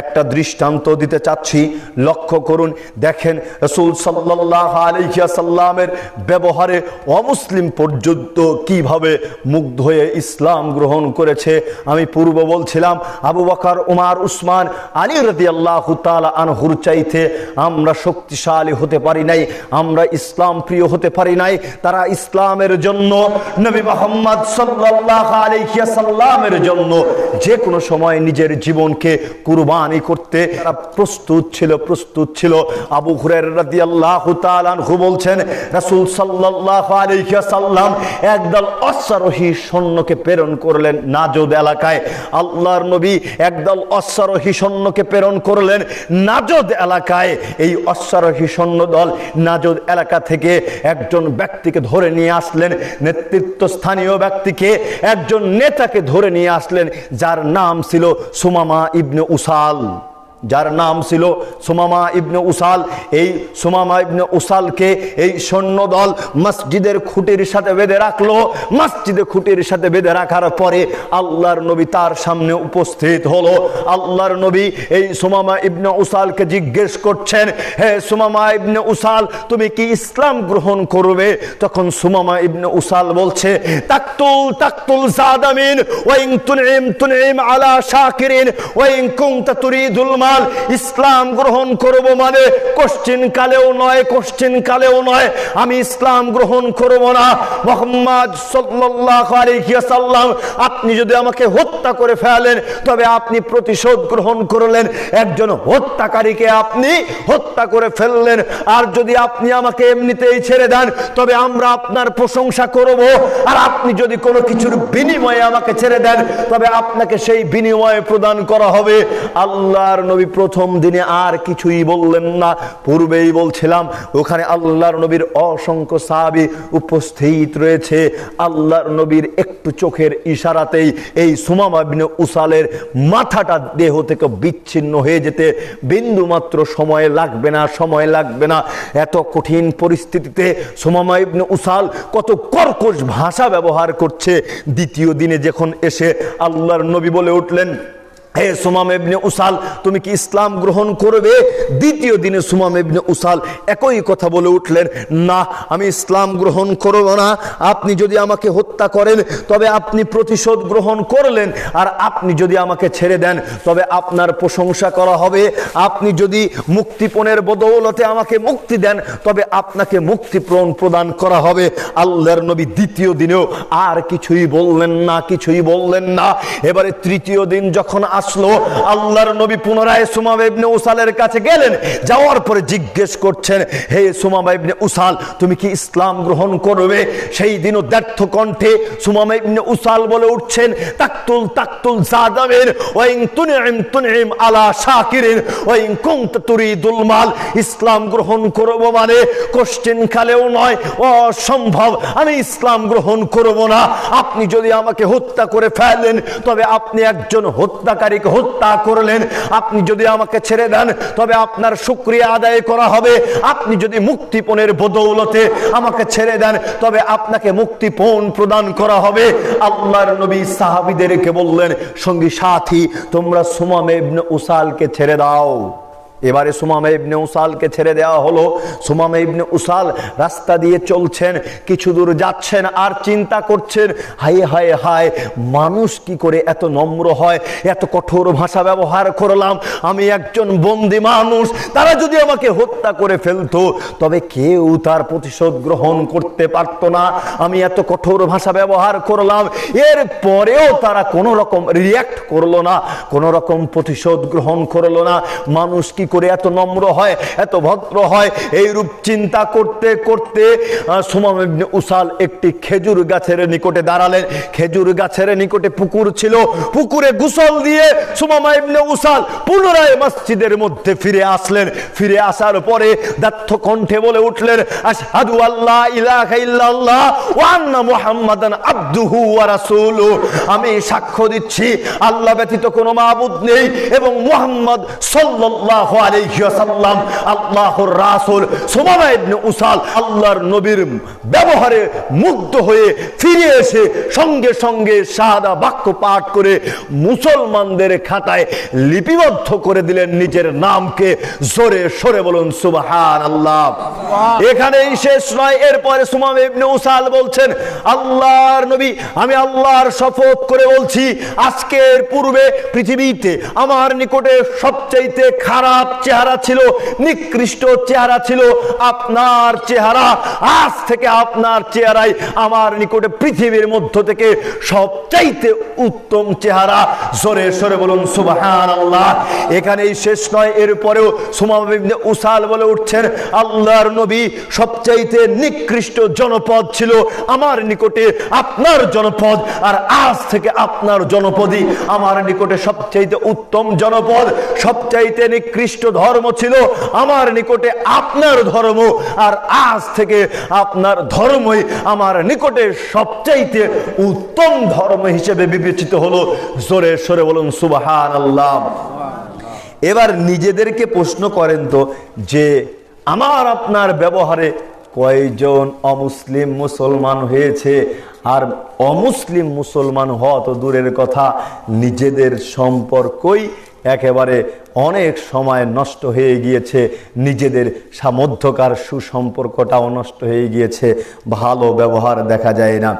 একটা দৃষ্টান্ত দিতে চাচ্ছি। লক্ষ্য করুন, দেখেন রসুল সাল্লাহ ব্যবহারে অমুসলিম পর্যন্ত কীভাবে মুগ্ধ হয়ে ইসলাম গ্রহণ করেছে। আমি পূর্ব বলছিলাম, আবু বকর, উমার, উসমান, আলী রদি আল্লাহ আনহুর চাইতে আমরা শক্তিশালী হতে পারি নাই, আমরা ইসলাম প্রিয় হতে পারি নাই। তারা ইসলামের জন্য, নবী মোহাম্মদ সাল্লাহ আলহিয়াসাল্লামের জন্য যে কোনো সময় নিজের জীবনকে কুরবানি করতে তারা প্রস্তুত ছিল প্রস্তুত ছিল। আবু হুরের রাদি আল্লাহ আনহু বলছেন, রাসূল সাল্লাল্লাহু আলাইহি একদল অশ্বারোহী সৈন্যকে প্রেরণ করলেন নাজদ এলাকায়। আল্লাহর নবী একদল অশ্বারোহী সৈন্যকে প্রেরণ করলেন নাজদ এলাকায়। এই অশ্বারোহী সৈন্য দল নাজদ এলাকা থেকে একজন ব্যক্তিকে ধরে নিয়ে আসলেন নেতৃত্ব স্থানীয় ব্যক্তিকে একজন নেতাকে ধরে নিয়ে আসলেন, যার নাম ছিল সুমামা ইবনে উসাল যার নাম ছিল সুমামা ইবনে উসাল। এই সুমামা ইবনে উসালকে এই সৈন্যদল মসজিদের খুঁটির সাথে বেঁধে রাখল। মসজিদে খুঁটির সাথে বেঁধে রাখার পরে আল্লাহর নবী তার সামনে উপস্থিত হলো। আল্লাহর নবী এই সুমামা ইবনে উসালকে জিজ্ঞেস করছেন, হে সুমামা ইবনে উসাল, তুমি কি ইসলাম গ্রহণ করবে? তখন সুমামা ইবনে উসাল বলছে, তাকতুল তাকতুল জাদামিন ওয়াইন তুনইম তুনইম আলা শাকিরিন ওয়াইন কুনতা তুরিদুল মাল ইসলাম গ্রহণ করব মানে কোশ্চিন কালেও নয় কোশ্চিন কালেও নয়। আমি ইসলাম গ্রহণ করব না। মোহাম্মদ ওয়াসাল্লাম, আপনি যদি আমাকে হত্যা করে ফেলেন, তবে আপনি প্রতিশোধ গ্রহণ করলেন। একজন হত্যাকারীকে আপনি হত্যা করে ফেললেন। আর যদি আপনি আমাকে এমনিতেই ছেড়ে দেন, তবে আমরা আপনার প্রশংসা করব। আর আপনি যদি কোনো কিছুর বিনিময়ে আমাকে ছেড়ে দেন, তবে আপনাকে সেই বিনিময়ে প্রদান করা হবে। আল্লাহর নবী প্রথম দিনে আর কিছুই বললেন না। পূর্বেই বলছিলাম, ওখানে আল্লাহর নবীর অসংখ্য সাহাবি উপস্থিত রয়েছে। আল্লাহর নবীর একটু চোখের ইশারাতেই এই সুমামা বিনে উসালের মাথাটা দেহ থেকে বিচ্ছিন্ন হয়ে যেতে বিন্দু মাত্র সময় লাগবে না, সময় লাগবে না। এত কঠিন পরিস্থিতিতে সুমামা ইবনে উসাল কত কর্কশ ভাষা ব্যবহার করছে। দ্বিতীয় দিনে যখন এসে আল্লাহর নবী বলে উঠলেন হে সুমাম ইবনে উসাল, তুমি কি ইসলাম গ্রহণ করবে? দ্বিতীয় দিনে সুমাম ইবনে উসাল একই কথা বলে উঠলেন, না, আমি ইসলাম গ্রহণ করব না। আপনি যদি আমাকে হত্যা করেন, তবে আপনি প্রতিশোধ গ্রহণ করলেন। আর আপনি যদি আমাকে ছেড়ে দেন, তবে আপনার প্রশংসা করা হবে। আপনি যদি মুক্তিপণের বদৌলতে আমাকে মুক্তি দেন, তবে আপনাকে মুক্তিপণ প্রদান করা হবে। আল্লাহর নবী দ্বিতীয় দিনেও আর কিছুই বললেন না, কিছুই বললেন না। এবারে তৃতীয় দিন যখন আসলো, আল্লাহর নবী পুনরায় সুমাম ইবনে উসালের কাছে গেলেন, যাওয়ার পরে জিজ্ঞেস করছেন, হে সুমামা ইবনে উসাল, তুমি কি ইসলাম গ্রহণ করবে? সেই দিনও ব্যর্থ কণ্ঠে সুমামা ইবনে উসাল বলে উঠছেন, তাকতুল তাকতুল জাদামের ওয়াইন তুনইম তুনইম আলা শাকিরিন, ওয়াইন কুনতা তুরিদুল মাল, ইসলাম গ্রহণ করব মানে কোশ্চেন কালেও নয়, অসম্ভব, আমি ইসলাম গ্রহণ করব না, আপনি যদি আমাকে হত্যা করে ফেলেন, তবে আপনি একজন হত্যাকারীকে হত্যা করলেন। আপনি যদি আমাকে ছেড়ে দেন, তবে আপনার শুক্রিয়া আদায় করা হবে। আপনি যদি মুক্তিপণের বদৌলতে আমাকে ছেড়ে দেন, তবে আপনাকে মুক্তিপণ প্রদান করা হবে। আল্লাহর নবী সাহাবিদেরকে বললেন, সঙ্গী সাথী, তোমরা সুমামে উসালকে ছেড়ে দাও। এবারে সুমামে ইবনে উসালকে ছেড়ে দেওয়া হলো। সুমামে ইবনে উসাল রাস্তা দিয়ে চলছেন, কিছু দূর যাচ্ছেন, আর চিন্তা করছেন, হায় হায় হায়, মানুষ কি করে এত নম্র হয়, এত কঠোর ভাষা ব্যবহার করলাম, আমি একজন বন্দি মানুষ, তারা যদি আমাকে হত্যা করে ফেলতো, তবে কেউ তার প্রতিশোধ গ্রহণ করতে পারত না। আমি এত কঠোর ভাষা ব্যবহার করলাম, এর পরেও তারা কোনো রকম রিয়াক্ট করল না, কোনো রকম প্রতিশোধ গ্রহণ করল না। মানুষ কি করে এত নম্র হয়, এত ভদ্র হয় এই রূপ চিন্তা করতে করতে সুমাম উসাল একটি খেজুর গাছের নিকটে দাঁড়ালেন। খেজুর গাছের নিকটে পুকুর ছিল। পুকুরে গোসল দিয়ে সুমামা ইবনে উসাল পুনরায় মসজিদের মধ্যে ফিরে আসলেন। ফিরে আসার পরে দাত্ত কণ্ঠে বলে উঠলেন, আশহাদু আল্লাহ ইলাহা ইল্লাল্লাহ ওয়া আন্না মুহাম্মাদান আবদুহু ওয়া রাসূলুহু আমি সাক্ষ্য দিচ্ছি, আল্লাহ ব্যতীত কোনো মাবুদ নেই এবং মুহাম্মদ সাল্লাল্লাহু আলাইহি ওয়াসাল্লাম আল্লাহর রাসূল সুমামা ইবনে উসাল আল্লাহর নবীর ব্যবহারে মুগ্ধ হয়ে ফিরে এসে সঙ্গে সঙ্গে শাহাদা বাক্য পাঠ করে মুসলমানদের খাতায় লিপিবদ্ধ করে দিলেন নিজের নামকে জোরে সরে বলুন সুবহান। আল্লাহ এখানেই শেষ নয় এরপরে সুমাম ইবনে উসাল বলছেন আল্লাহর নবী আমি আল্লাহর শপথ করে বলছি আজকের পূর্বে পৃথিবীতে আমার নিকটে সবচাইতে খারাপ চেহারা ছিল, নিকৃষ্ট চেহারা ছিল। আপনার চেহারা আজ থেকে আপনার চেহারাই আমার নিকটে পৃথিবীর মধ্য থেকে সবচাইতে উত্তম চেহারা। জোরে সরে বলুন সুবহান আল্লাহ এখানেই শেষ নয়, এরপরেও সুমাম ইবনে উসাল বলে উঠছেন, আল্লাহর নবী সবচাইতে নিকৃষ্ট জনপদ ছিল আমার নিকটে, আপনার জনপদ, আর আজ থেকে আপনার জনপদই আমার নিকটে সবচাইতে উত্তম জনপদ, সবচাইতে নিকৃষ্ট ধর্ম ছিল, আমার নিকটে আপনার ধর্ম, আর আজ থেকে আপনার ধর্মই আমার নিকটে সবচাইতে উত্তম ধর্ম হিসেবে বিবেচিত হলো। জোরে সরে বলুন সুবাহান আল্লাহ এবার নিজেদেরকে প্রশ্ন করেন তো, যে আমার আপনার ব্যবহারে কয়জন অমুসলিম মুসলমান হয়েছে? আর অমুসলিম মুসলমান হওয়া তো দূরের কথা, নিজেদের সম্পর্কই একেবারে অনেক সময় নষ্ট হয়ে গিয়েছে, নিজেদের সামধ্যকার সুসম্পর্কটাও নষ্ট হয়ে গিয়েছে, ভালো ব্যবহার দেখা যায় না।